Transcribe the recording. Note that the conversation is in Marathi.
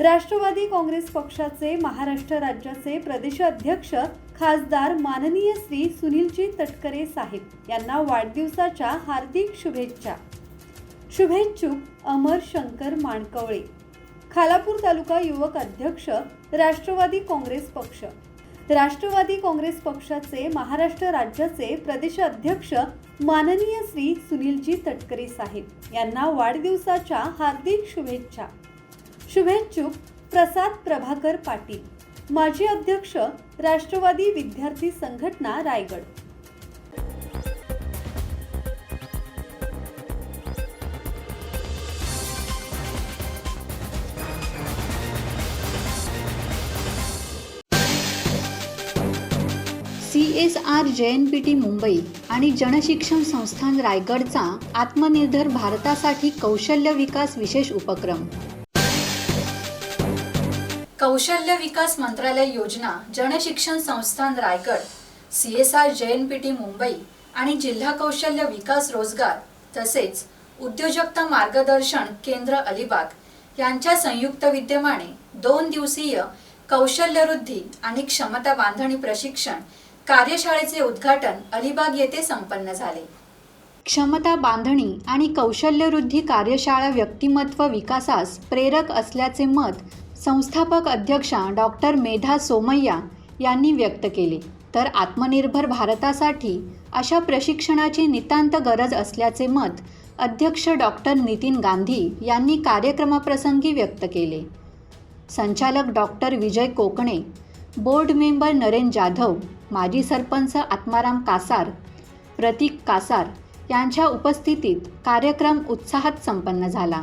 राष्ट्रवादी काँग्रेस पक्षाचे महाराष्ट्र राज्याचे प्रदेशाध्यक्ष खासदार माननीय श्री सुनीलजी तटकरे साहेब यांना वाढदिवसाच्या हार्दिक शुभेच्छा. शुभेच्छुक अमर शंकर माणकवळे खालापूर तालुका युवक अध्यक्ष राष्ट्रवादी काँग्रेस पक्ष. राष्ट्रवादी काँग्रेस पक्षाचे महाराष्ट्र राज्याचे प्रदेशाध्यक्ष माननीय श्री सुनीलजी तटकरे साहेब यांना वाढदिवसाच्या हार्दिक शुभेच्छा. शुभेच्छुक प्रसाद प्रभाकर पाटील. माजी अध्यक्ष राष्ट्रवादी विद्यार्थी संघटना Raigad. C S R J N P T Mumbai आणि जनशिक्षण संस्थान रायगडचा आत्मनिर्भर भारतासाठी कौशल्य विकास विशेष उपक्रम. कौशल्य विकास मंत्रालय योजना जनशिक्षण संस्थान Raigad C S R J N P T Mumbai आणि जिल्हा कौशल्य विकास रोजगार तसेच उद्योजकता मार्गदर्शन केंद्र अलिबाग यांच्या संयुक्त विद्यमाने दोन दिवसीय कौशल्यवृद्धी आणि क्षमता बांधणी प्रशिक्षण कार्यशाळेचे उद्घाटन अलिबाग येथे संपन्न झाले. क्षमता बांधणी आणि कौशल्यवृद्धी कार्यशाळा व्यक्तिमत्व विकासास प्रेरक असल्याचे मत संस्थापक अध्यक्षा डॉक्टर मेधा सोमय्या यांनी व्यक्त केले. तर आत्मनिर्भर भारतासाठी अशा प्रशिक्षणाची नितांत गरज असल्याचे मत अध्यक्ष डॉक्टर नितीन गांधी यांनी कार्यक्रमाप्रसंगी व्यक्त केले. संचालक doctor Vijay Kokane board member Naren Jadhav माजी सरपंच आत्माराम कासार प्रतीक कासार यांच्या उपस्थितीत कार्यक्रम उत्साहात संपन्न झाला.